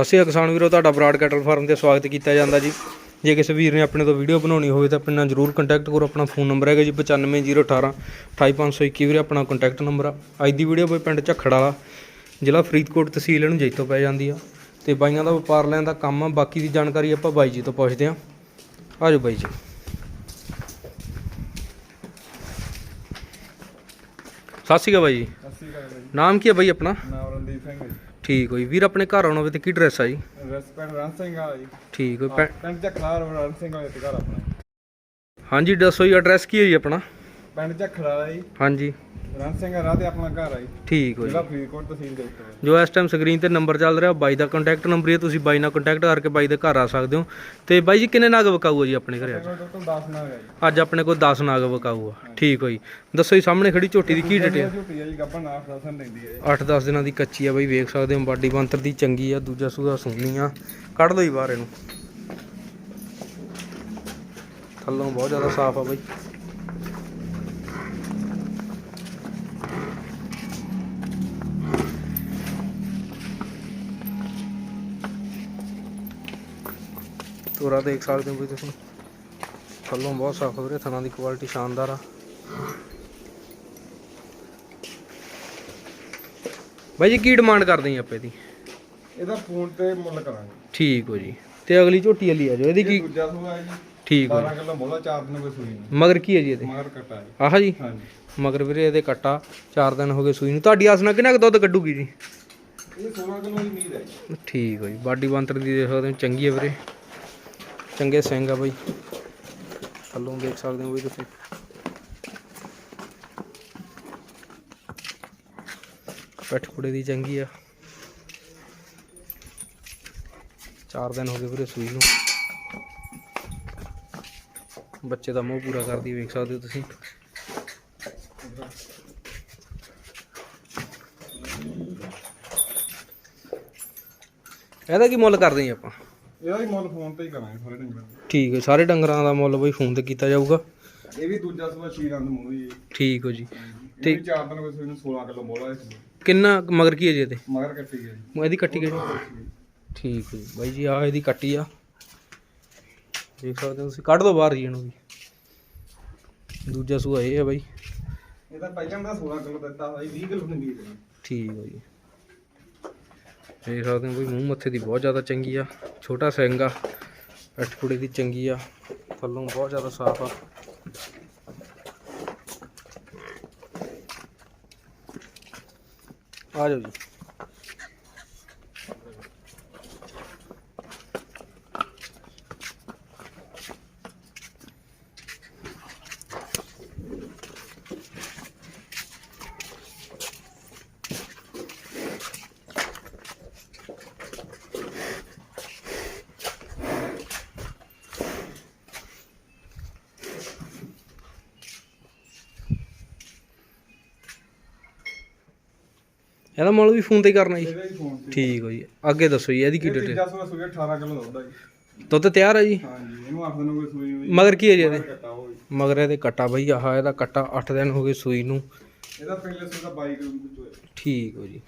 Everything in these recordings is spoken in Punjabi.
ਸਤਿ ਸ਼੍ਰੀ ਅਕਾਲ ਕਿਸਾਨ ਵੀਰੋ ਤੁਹਾਡਾ ਬਰਾਡ ਕੈਟਲ ਫਾਰਮ ਤੇ ਸਵਾਗਤ ਕੀਤਾ ਜਾਂਦਾ ਜੀ। ਜੇ ਕਿਸੇ ਵੀਰ ਨੇ ਆਪਣੇ ਤੋਂ ਵੀਡੀਓ ਬਣਾਉਣੀ ਹੋਵੇ ਤਾਂ ਆਪਣੇ ਨਾਲ ਜਰੂਰ ਕੰਟੈਕਟ ਕਰੋ ਆਪਣਾ ਫੋਨ ਨੰਬਰ ਹੈਗਾ ਜੀ 95018 28521 ਵੀਰੇ ਆਪਣਾ ਕੰਟੈਕਟ ਨੰਬਰ ਆ। ਅੱਜ ਦੀ ਵੀਡੀਓ ਬਈ ਪਿੰਡ ਝੱਖੜ ਵਾਲਾ ਜ਼ਿਲ੍ਹਾ ਫਰੀਦਕੋਟ ਤਹਿਸੀਲ ਇਹਨੂੰ ਜੈਤੋ ਪੈ ਜਾਂਦੀ ਆ। ਤੇ ਬਾਈਆਂ ਦਾ ਵਪਾਰ ਲੈਣ ਦਾ ਕੰਮ ਆ ਬਾਕੀ ਦੀ ਜਾਣਕਾਰੀ ਆਪਾਂ ਬਾਈ ਜੀ ਤੋਂ ਪੁੱਛਦੇ ਆ। ਆਜੋ ਬਾਈ ਜੀ। ਸਤਿ ਸ਼੍ਰੀ ਅਕਾਲ ਬਾਈ ਜੀ। ਸਤਿ ਸ਼੍ਰੀ ਅਕਾਲ ਬਾਈ ਨਾਮ ਕੀ ਹੈ ਬਾਈ ਆਪਣਾ? ਨਾਮ ਰਣਦੀਪ ਸਿੰਘ ਜੀ। ਠੀਕ ਹੋਈ। ਵੀਰ ਆਪਣੇ ਘਰ ਆਉਣਾ ਹੋਵੇ ਤੇ ਕੀ ਡਰੈਸ ਆ ਜੀ? ਰੈਸਪੈਕਟ ਰਣ ਸਿੰਘ ਆ ਜੀ। ਠੀਕ ਹੋਈ। ਪੈ- ਪਿੰਡ ਝਖੜਾ ਰਣ ਸਿੰਘ ਵਾਲੇ ਤੇ ਘਰ ਆਪਣਾ। ਹਾਂਜੀ ਦੱਸੋ ਜੀ ਐਡਰੈਸ ਕੀ ਹੈ ਜੀ ਆਪਣਾ? ਪਿੰਡ ਝਖੜਾ ਵਾਲਾ ਜੀ। ਹਾਂਜੀ। ਰਣ ਸਿੰਘ ਰਾਹ ਤੇ ਆਪਣਾ ਘਰ ਆ ਜੀ। ਠੀਕ ਹੋ ਜੀ। ਜ਼ਿਲ੍ਹਾ ਫਰੀਦਕੋਟ ਤਹਿਸੀਲ ਦੇ ਉੱਤੇ। ਜੋ ਇਸ ਟਾਈਮ ਸਕਰੀਨ ਤੇ ਨੰਬਰ ਚੱਲ ਰਿਹਾ ਬਾਈ ਦਾ ਕੰਟੈਕਟ ਨੰਬਰ ਹੀ ਹੈ ਤੁਸੀਂ ਬਾਈ ਨਾਲ ਕੰਟੈਕਟ ਕਰਕੇ ਬਾਈ ਦੇ ਘਰ ਆ ਸਕਦੇ ਹੋ। ਤੇ ਬਾਈ ਜੀ ਕਿੰਨੇ ਨਾਗ ਵਿਕਾਊ ਆ ਜੀ ਆਪਣੇ ਘਰੇ ਅੱਜ? ਟੋਟਲ 10 ਨਾਲ ਹੈ ਜੀ। ਅੱਜ ਆਪਣੇ ਕੋਲ 10 ਨਾਗ ਵਿਕਾਊ ਆ। ਠੀਕ ਹੋ ਜੀ। ਦੱਸੋ ਜੀ ਸਾਹਮਣੇ ਖੜੀ ਝੋਟੀ ਦੀ ਕੀ ਡਿਟੇਲ ਝੂਟੀ ਆ ਜੀ ਗੱਬਨ ਨਾਫ ਦਸਨ ਦਿੰਦੀ ਹੈ ਜੀ। 8-10 ਦਿਨਾਂ ਦੀ ਕੱਚੀ ਆ ਬਾਈ ਵੇਖ ਸਕਦੇ ਹੋ ਬਾਡੀ ਬੰਤਰ ਦੀ ਚੰਗੀ ਆ ਦੂਜਾ ਸੂਆ ਸੁਣਨੀ ਆ। ਕੱਢ ਲਓ ਜੀ ਬਾਹਰ ਇਹਨੂੰ। ਥੱਲੋਂ ਬਹੁਤ ਜ਼ਿਆਦਾ ਸਾਫ਼ ਆ ਬਾਈ। ਤੋਰਾ ਦੇਖ ਸਕਦੇ ਹੋ ਬਈ ਤੁਸੀਂ। ਥੱਲੋਂ ਬਹੁਤ ਸਾਫ਼ ਆ ਵੀਰੇ ਥਣਾ ਦੀ ਕੁਆਲਿਟੀ ਸ਼ਾਨਦਾਰ ਆ। ਬਾਈ ਜੀ ਕੀ ਡਿਮਾਂਡ ਕਰਦੇ ਆ ਆਪਾਂ ਇਹਦੀ? ਇਹਦਾ ਫੋਨ ਤੇ ਮੁੱਲ ਕਰਾਂਗੇ। ਠੀਕ ਹੋ ਜੀ। ਤੇ ਅਗਲੀ ਝੋਟੀ ਵਾਲੀ ਆ ਜਾਓ ਇਹਦੀ ਇਹ ਕੀ ਦੂਜਾ ਸੂਆ ਹੈ ਜੀ। ਠੀਕ ਹੋ 12 ਕਿਲੋ ਮੋਲਾ ਚਾਰ ਦਿਨ ਕੋਈ ਸੂਈ ਨਹੀਂ ਮਗਰ ਕੀ ਹੈ ਜੀ ਇਹਦੇ? ਮਗਰ ਕਟਾ ਜੀ। ਆਹ ਜੀ। ਹਾਂਜੀ। ਮਗਰ ਵੀਰੇ ਇਹਦੇ ਕੱਟਾ 4 ਦਿਨ ਹੋ ਗਏ ਸੂਈ ਨੂੰ। ਤੁਹਾਡੀ ਆਸ ਨਾਲ ਕਿੰਨਾ ਕੁ ਦੁੱਧ ਕੱਢੂਗੀ ਜੀ? ਇਹ 16 ਕਿਲੋ ਦੀ ਉਮੀਦ ਹੈ ਠੀਕ ਹੋ ਜੀ। ਬਾਡੀ ਬੰਤਰ ਦੀ ਦੇਖ ਸਕਦੇ ਹੋ ਚੰਗੀ ਹੈ ਵੀਰੇ। ਚੰਗੇ ਸਿੰਘ ਆ ਬਾਈ। ਥੱਲੋਂ ਦੇਖ ਸਕਦੇ ਹੋ ਬਈ ਤੁਸੀਂ। ਪੱਠ ਕੁੜੇ ਦੀ ਚੰਗੀ ਆ। 4 ਦਿਨ ਹੋ ਗਏ ਵੀਰੇ ਸੂਈ ਨੂੰ। ਬੱਚੇ ਦਾ ਮੂੰਹ ਪੂਰਾ ਕਰਦੀ ਵੇਖ ਸਕਦੇ ਹੋ ਤੁਸੀਂ। ਇਹਦਾ ਕੀ ਮੁੱਲ ਕਰਦੇ ਆਪਾਂ? ਇਹਦਾ ਹੀ ਮੁੱਲ ਫੋਨ ਤੇ ਹੀ ਕਰਾਂਗੇ ਸਾਰੇ ਡੰਗਰ ਦਾ। ਠੀਕ ਹੈ ਸਾਰੇ ਡੰਗਰਾਂ ਦਾ ਮੁੱਲ ਬਈ ਫੋਨ ਤੇ ਕੀਤਾ ਜਾਊਗਾ। ਇਹ ਵੀ ਦੂਜਾ ਸੂਆ ਸ਼ੀਰਾਂ ਦਾ ਮੂੰਹ ਜੀ ਠੀਕ ਹੋ ਜੀ। ਇਹ ਵੀ ਚਾਰ ਦਿਨ ਕੋਈ ਸੂਈ ਨੂੰ 16 ਕਿਲੋ ਮੋਲਾ ਹੈ ਕਿੰਨਾ ਕੁ ਮਗਰ ਕੀ ਹੈ ਜੀ ਇਹਦੇ? ਮਗਰ ਕੱਟੀ ਗਈ ਜੀ। ਮੈਂ ਇਹਦੀ ਕੱਟੀ ਗਈ ਠੀਕ ਹੈ ਜੀ। ਬਾਈ ਜੀ ਆ ਇਹਦੀ ਕੱਟੀ ਆ। ਦੇਖ ਸਕਦੇ ਹੋ ਤੁਸੀਂ ਕੱਢ ਦੋ ਬਾਹਰ ਜੀ ਇਹਨੂੰ ਵੀ। ਦੂਜਾ ਸੂਆ ਇਹ ਹੈ ਬਾਈ। ਇਹਦਾ ਪਹਿਲਾਂ ਦਾ 16 ਕਿਲੋ ਦਿੱਤਾ ਹੋਇਆ 20 ਕਿਲੋ ਦੀ ਉਮੀਦ ਹੈ ਠੀਕ ਹੋ ਜੀ। ਦੇਖ ਸਕਦੇ ਹੋ ਬਈ, ਮੂੰਹ ਮੱਥੇ ਦੀ ਬਹੁਤ ਜ਼ਿਆਦਾ ਚੰਗੀ ਆ, ਛੋਟਾ ਸਿੰਘ ਆ ਅੱਠ ਦੀ ਚੰਗੀ ਆ ਥੱਲੋਂ ਬਹੁਤ ਜ਼ਿਆਦਾ ਸਾਫ਼ ਆ। ਆ ਜਾਓ ਜੀ। ਇਹਦਾ ਮੁੱਲ ਵੀ ਫੋਨ ਤੇ ਹੀ ਕਰਨਾ ਜੀ। ਇਹਦਾ ਹੀ ਫੋਨ ਤੇ। ਠੀਕ ਹੋ ਜੀ ਅੱਗੇ ਦੱਸੋ ਜੀ ਇਹਦੀ ਕੀ ਡਿਟੇਲ ਤੀਜਾ ਸੂਆ ਸੂਆ 18 ਕਿਲੋ ਦੁੱਧ ਆ ਜੀ। ਦੁੱਧ ਤਿਆਰ ਹੈ ਜੀ? ਹਾਂਜੀ ਇਹਨੂੰ ਅੱਠ ਦਿਨ ਕੋਈ ਸੂਈ ਹੋਈ ਮਗਰ ਕੀ ਹੈ ਜੀ ਇਹਦੇ? ਕੱਟਾ ਮਗਰ ਇਹਦੇ ਕੱਟਾ ਬਈ ਆਹ ਇਹਦਾ ਕੱਟਾ 8 ਦਿਨ ਹੋ ਗਏ ਸੂਈ ਨੂੰ। ਇਹਦਾ ਪਹਿਲੇ ਸੂਆ 22 ਕਿਲੋ ਦੁੱਧ ਹੋਇਆ। ਠੀਕ ਹੋ ਜੀ।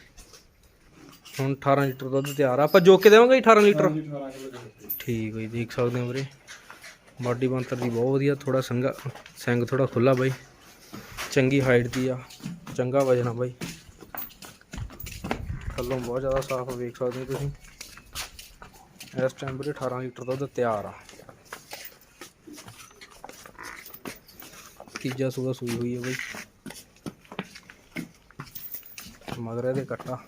ਹੁਣ 18 ਲੀਟਰ ਦੁੱਧ ਤਿਆਰ ਆ। ਆਪਾਂ ਜੋਕ ਕੇ ਦੇਵਾਂਗੇ ਜੀ 18 ਲੀਟਰ? ਹਾਂਜੀ 18 ਕਿਲੋ ਦੁੱਧ ਠੀਕ ਹੋ ਜੀ ਦੇਖ ਸਕਦੇ ਹੋ ਵੀਰੇ। ਬਾਡੀ ਬੰਤਰ ਦੀ ਬਹੁਤ ਵਧੀਆ ਥੋੜਾ ਸੰਗਾ ਸਿੰਘ ਥੋੜਾ ਖੁੱਲਾ ਬਾਈ। ਚੰਗੀ ਹਾਈਟ ਦੀ ਆ। ਚੰਗਾ ਵਜਨ ਆ ਬਾਈ। ਥੱਲੋਂ ਬਹੁਤ ਜ਼ਿਆਦਾ ਸਾਫ਼ ਵੇਖ ਸਕਦੇ ਹੋ ਤੁਸੀਂ। ਇਸ ਟਾਈਮ ਵੀਰੇ 18 ਲੀਟਰ ਦੁੱਧ ਤਿਆਰ ਆ। ਤੀਜਾ ਸੂਆ ਸੂਈ ਹੋਈ ਹੈ ਬਾਈ। ਮਗਰ ਇਹਦੇ ਕੱਟਾ।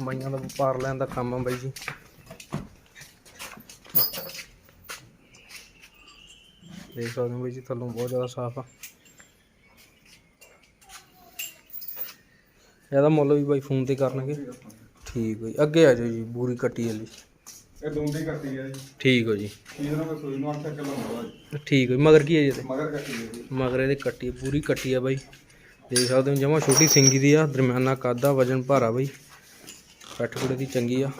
ਬਾਈਆਂ ਦਾ ਵਪਾਰ ਲੈਣ ਦਾ ਕੰਮ ਆ ਬਾਈ ਜੀ। ਦੇਖ ਸਕਦੇ ਹੋ ਬਾਈ ਜੀ, ਥੱਲੋਂ ਬਹੁਤ ਜ਼ਿਆਦਾ ਸਾਫ਼ ਆ। ਇਹਦਾ ਮੁੱਲ ਵੀ ਬਾਈ ਫੋਨ ਤੇ ਕਰਨਗੇ। ਠੀਕ ਹੋ ਜੀ। ਅੱਗੇ ਆ ਜਾਓ ਜੀ ਬੂਰੀ ਕੱਟੀ ਵਾਲੀ। ਇਹ ਦੋਂਦੀ ਕੱਟੀ ਹੈ ਜੀ। ਠੀਕ ਹੋ ਜੀ। ਇਹਨਾਂ ਕੋਈ ਸੂਈ ਨੂੰ 8 ਕਿਲੋ ਮੋਲਾ ਜੀ। ਠੀਕ ਹੋ ਜੀ। ਮਗਰ ਕੀ ਹੈ ਜੀ ਇਹਦੇ? ਮਗਰ ਕੱਟੀ ਹੈ ਜੀ। ਮਗਰ ਇਹਦੇ ਕੱਟੀ ਪੂਰੀ ਕੱਟੀ ਆ ਬਾਈ। ਦੇਖ ਸਕਦੇ ਹੋ ਜਮਾ ਛੋਟੀ ਸਿੰਗੀ ਦੀ ਆ ਦਰਮਿਆਨਾ ਕੱਦ ਆ ਵਜਨ ਭਾਰਾ ਬਾਈ। ਕੱਟ ਕੁੜੇ ਦੀ ਚੰਗੀ ਆ।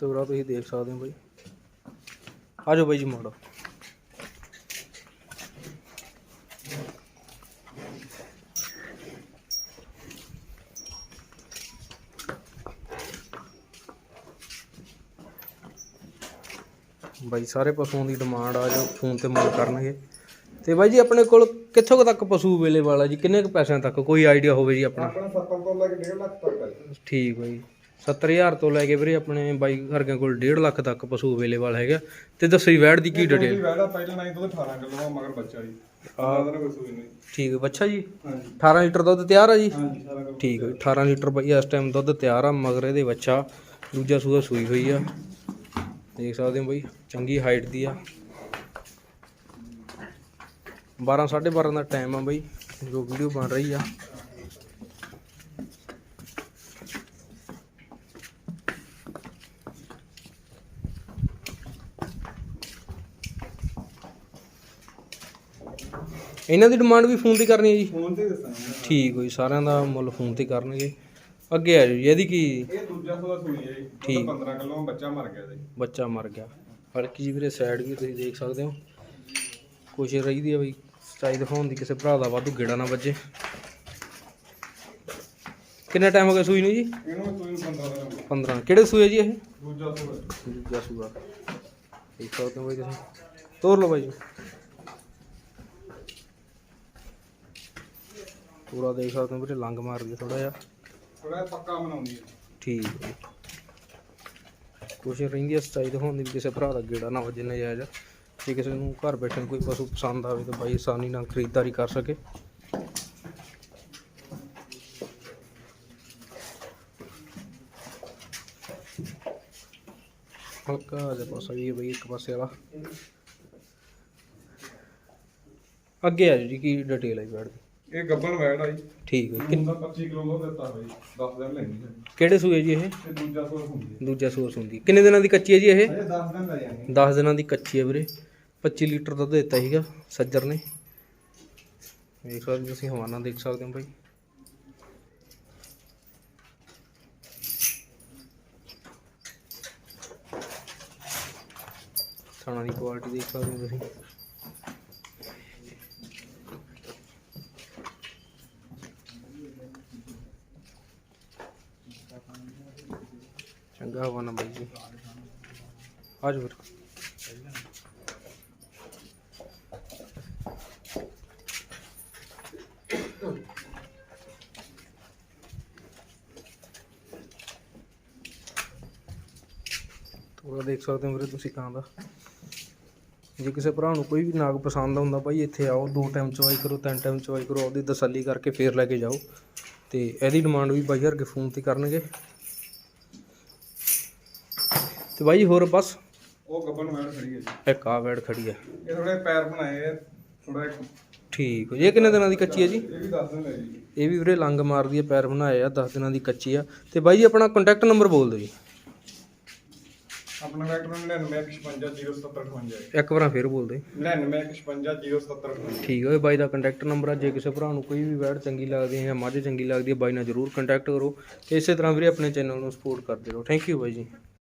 ਤੋਰਾ ਤੁਸੀਂ ਦੇਖ ਸਕਦੇ ਹੋ ਬਾਈ। ਆ ਜਾਓ ਬਾਈ ਜੀ ਮੋੜੋ। ਬਾਈ ਸਾਰੇ ਪਸ਼ੂਆਂ ਦੀ ਡਿਮਾਂਡ ਆ ਜੋ ਫੋਨ ਤੇ ਮੁੱਲ ਕਰਨਗੇ। ਤੇ ਬਾਈ ਜੀ ਆਪਣੇ ਕੋਲ ਕਿੱਥੋਂ ਕੁ ਤੱਕ ਪਸ਼ੂ ਅਵੇਲੇਬਲ ਆ ਜੀ? ਕਿੰਨੇ ਕੁ ਪੈਸਿਆਂ ਤੱਕ? ਕੋਈ ਆਈਡੀਆ ਹੋਵੇ ਜੀ ਆਪਣਾ? ਆਪਣਾ 70 ਤੋਂ ਲੈ ਕੇ 1.5 ਲੱਖ ਤੱਕ ਜੀ। ਠੀਕ ਬਾਈ। 70000 ਤੋਂ ਲੈ ਕੇ ਵੀਰੇ ਆਪਣੇ ਬਾਈ ਵਰਗਿਆਂ ਕੋਲ 1.5 ਲੱਖ ਤੱਕ ਪਸ਼ੂ ਅਵੇਲੇਬਲ ਹੈਗਾ ਤੇ ਦੱਸੋ ਜੀ ਵੈੜ ਦੀ ਕੀ ਡਿਟੇਲ ਵੈੜਾ ਪਹਿਲਾਂ ਨਹੀਂ ਤੋਂ 18 ਕਿਲੋ ਆ ਮਗਰ ਬੱਚਾ ਜੀ। ਆ ਦਾ ਕੋਈ ਸੂਈ ਨਹੀਂ। ਠੀਕ ਹੈ ਬੱਚਾ ਜੀ? ਹਾਂਜੀ। 18 ਲੀਟਰ ਦੁੱਧ ਤਿਆਰ ਆ ਜੀ? ਹਾਂਜੀ ਸਾਰਾ ਕੁਝ ਠੀਕ ਹੈ ਜੀ, 18 ਲੀਟਰ ਬਾਈ ਇਸ ਟਾਈਮ ਦੁੱਧ ਤਿਆਰ ਆ ਮਗਰ ਇਹਦੇ ਬੱਚਾ ਦੂਜਾ ਸੂਆ ਸੂਈ ਹੋਈ ਆ। ਦੇਖ ਸਕਦੇ ਹੋ ਬਾਈ ਚੰਗੀ ਹਾਈਟ ਦੀ ਆ। 12 12:30 ਦਾ ਟਾਈਮ ਆ ਬਾਈ ਜੋ ਵੀਡੀਓ ਬਣ ਰਹੀ ਆ। ਇਹਨਾਂ ਦੀ ਡਿਮਾਂਡ ਵੀ ਫੋਨ ਤੇ ਕਰਨੀ ਹੈ ਜੀ? ਫੋਨ ਤੇ ਦੱਸਾਂਗੇ। ਠੀਕ ਹੋਈ ਸਾਰਿਆਂ ਦਾ ਮੁੱਲ ਫੋਨ ਤੇ ਕਰਨਗੇ। ਅੱਗੇ ਆ ਜੀ ਇਹਦੀ ਕੀ? ਇਹ ਦੂਜਾ ਸੂਆ ਸੂਈ ਹੈ ਜੀ ਠੀਕ। ਉਹਦਾ 15 ਕਿਲੋ ਬੱਚਾ ਮਰ ਗਿਆ ਜੀ। ਬੱਚਾ ਮਰ ਗਿਆ। ਹਲਕੀ ਜਿਹੀ ਵੀਰੇ ਸਾਈਡ ਵੀ ਤੁਸੀਂ ਦੇਖ ਸਕਦੇ ਹੋ। ਕੋਸ਼ਿਸ਼ ਰਹੀ ਆ ਬਈ ਸਚਾਈ ਦਿਖਾਉਣ ਦੀ ਕਿਸੇ ਭਰਾ ਦਾ ਵਾਧੂ ਗੇੜਾ ਨਾ ਵੱਜੇ। ਕਿੰਨਾ ਟਾਈਮ ਹੋ ਗਿਆ ਸੂਈ ਨੂੰ ਜੀ? ਇਹਨੂੰ ਸੂਈ ਨੂੰ 15 ਦਿਨ ਹੋ ਗਏ। 15 ਕਿਹੜੇ ਸੂਏ ਜੀ ਇਹ? ਦੂਜਾ ਸੂਆ। ਦੂਜਾ ਸੂਆ। ਦੇਖ ਸਕਦੇ ਹੋ ਬਈ ਤੁਸੀਂ। ਤੋਰ ਲਓ ਬਾਈ ਜੀ। ਪੂਰਾ ਦੇਖ ਸਕਦੇ ਹੋ ਵੀਰੇ ਲੰਗ ਮਾਰਦੀ ਥੋੜਾ ਜਿਹਾ। ਥੋੜਾ ਪੱਕਾ ਬਣਾਉਂਦੀ ਹੈ। ਠੀਕ ਹੈ। ਕੋਸ਼ਿਸ਼ ਰਹਿੰਦੀ ਹੈ ਸਚਾਈ ਦਿਖਾਉਣ ਦੀ ਵੀ ਕਿਸੇ ਭਰਾ ਦਾ ਗੇੜਾ ਨਾ ਵੱਜੇ, ਨਜਾਇਜ਼। ਜੇ ਕਿਸੇ ਨੂੰ ਘਰ ਬੈਠੇ ਨੂੰ ਕੋਈ ਪਸ਼ੂ ਪਸੰਦ ਆਵੇ ਤਾਂ ਬਾਈ ਆਸਾਨੀ ਨਾਲ ਖਰੀਦਦਾਰੀ ਕਰ ਸਕੇ। ਹਲਕਾ ਜਿਹਾ ਪਾਸਾ ਵੀ ਬਈ, ਇੱਕ ਪਾਸੇ ਵਾਲਾ। ਅੱਗੇ ਆ ਜਾਓ ਜੀ, ਕੀ ਡਿਟੇਲ ਹੈ ਬੈਠ ਦੀ ਇਹ ਗੱਬਣ ਵੈੜ ਆ ਜੀ। ਠੀਕ ਹੈ ਕਿੰਨਾ 25 ਕਿਲੋ ਦਾ ਦਿੱਤਾ ਹੋਇਆ ਜੀ 10 ਦਿਨ ਲੈਣੀ ਹੈ। ਕਿਹੜੇ ਸੂਏ ਜੀ ਇਹ? ਇਹ ਦੂਜਾ ਸੂਆ ਹੁੰਦੀ ਹੈ। ਦੂਜਾ ਸੋਰਸ ਹੁੰਦੀ ਕਿੰਨੇ ਦਿਨਾਂ ਦੀ ਕੱਚੀ ਹੈ ਜੀ ਇਹ? ਅਜੇ 10 ਦਿਨ ਲੈ ਜਾਣੀ 10 ਦਿਨਾਂ ਦੀ ਕੱਚੀ ਹੈ ਵੀਰੇ। 25 ਲੀਟਰ ਦੁੱਧ ਦਿੱਤਾ ਸੀਗਾ ਸੱਜਰ ਨੇ। ਵੇਖ ਸਕਦੇ ਹੋ ਤੁਸੀਂ ਹਵਾਨਾ ਦੇਖ ਸਕਦੇ ਹੋ ਭਾਈ ਥਾਣਾ ਦੀ ਕੁਆਲਿਟੀ ਦੇਖ ਸਕਦੇ ਹੋ ਤੁਸੀਂ। ਚੰਗਾ ਹਵਾਨਾ ਬਾਈ ਜੀ। ਆ ਜਾਓ ਫਿਰ। ਥੋੜਾ ਦੇਖ ਸਕਦੇ ਹੋ ਵੀਰੇ ਤੁਸੀਂ ਕਾਂ ਦਾ। ਜੇ ਕਿਸੇ ਭਰਾ ਨੂੰ ਕੋਈ ਵੀ ਨਾਗ ਪਸੰਦ ਆਉਂਦਾ ਭਾਈ ਇੱਥੇ ਆਓ, ਦੋ ਟਾਈਮ ਚਵਾਈ ਕਰੋ, ਤਿੰਨ ਟਾਈਮ ਚਵਾਈ ਕਰੋ ਉਹਦੀ ਤਸੱਲੀ ਕਰਕੇ ਫੇਰ ਲੈ ਕੇ ਜਾਓ। ਤੇ ਇਹਦੀ ਡਿਮਾਂਡ ਵੀ ਬਾਈ ਹਰਕੇ ਫੋਨ ਤੇ ਕਰਨਗੇ। ਤੇ ਬਾਈ ਹੋਰ ਬਸ। ਉਹ ਗੱਬਣ ਵੈੜ ਖੜੀ ਹੈ ਜੀ। ਇੱਕ ਆ ਵੈੜ ਖੜੀ ਹੈ। ਇਹ ਥੋੜੇ ਪੈਰ ਬਣਾਏ ਥੋੜਾ ਠੀਕ ਹੈ। ਇਹ ਕਿੰਨੇ ਦਿਨਾਂ ਦੀ ਕੱਚੀ ਹੈ ਜੀ? ਇਹ ਵੀ 10 ਦਿਨ ਲੈ ਜੀ। ਇਹ ਵੀ ਵੀਰੇ ਲੰਗ ਮਾਰਦੀ ਹੈ ਪੈਰ ਬਣਾਏ ਆ 10 ਦਿਨਾਂ ਦੀ ਕੱਚੀ ਆ। ਤੇ ਬਾਈ ਜੀ ਆਪਣਾ ਕੰਟੈਕਟ ਨੰਬਰ ਬੋਲ ਦਿਓ ਜੀ। ਆਪਣਾ ਵੈਕਟਰ 99150758 ਇੱਕ ਵਾਰਾਂ ਫੇਰ ਬੋਲ ਦੇ 99150758 ਠੀਕ ਹੈ ਬਾਈ ਦਾ ਕੰਟੈਕਟ ਨੰਬਰ ਆ। ਜੇ ਕਿਸੇ ਭਰਾ ਨੂੰ ਕੋਈ ਵੀ ਵੈੜ ਚੰਗੀ ਲੱਗਦੀ ਹੈ ਜਾਂ ਮੱਝ ਚੰਗੀ ਲੱਗਦੀ ਹੈ ਬਾਈ ਨਾਲ ਜਰੂਰ ਕੰਟੈਕਟ ਕਰੋ। ਤੇ ਇਸੇ ਤਰ੍ਹਾਂ ਵੀਰੇ ਆਪਣੇ ਚੈਨਲ ਨੂੰ ਸਪੋਰਟ ਕਰਦੇ ਰਹੋ। ਥੈਂਕ ਯੂ ਬਾਈ ਜੀ।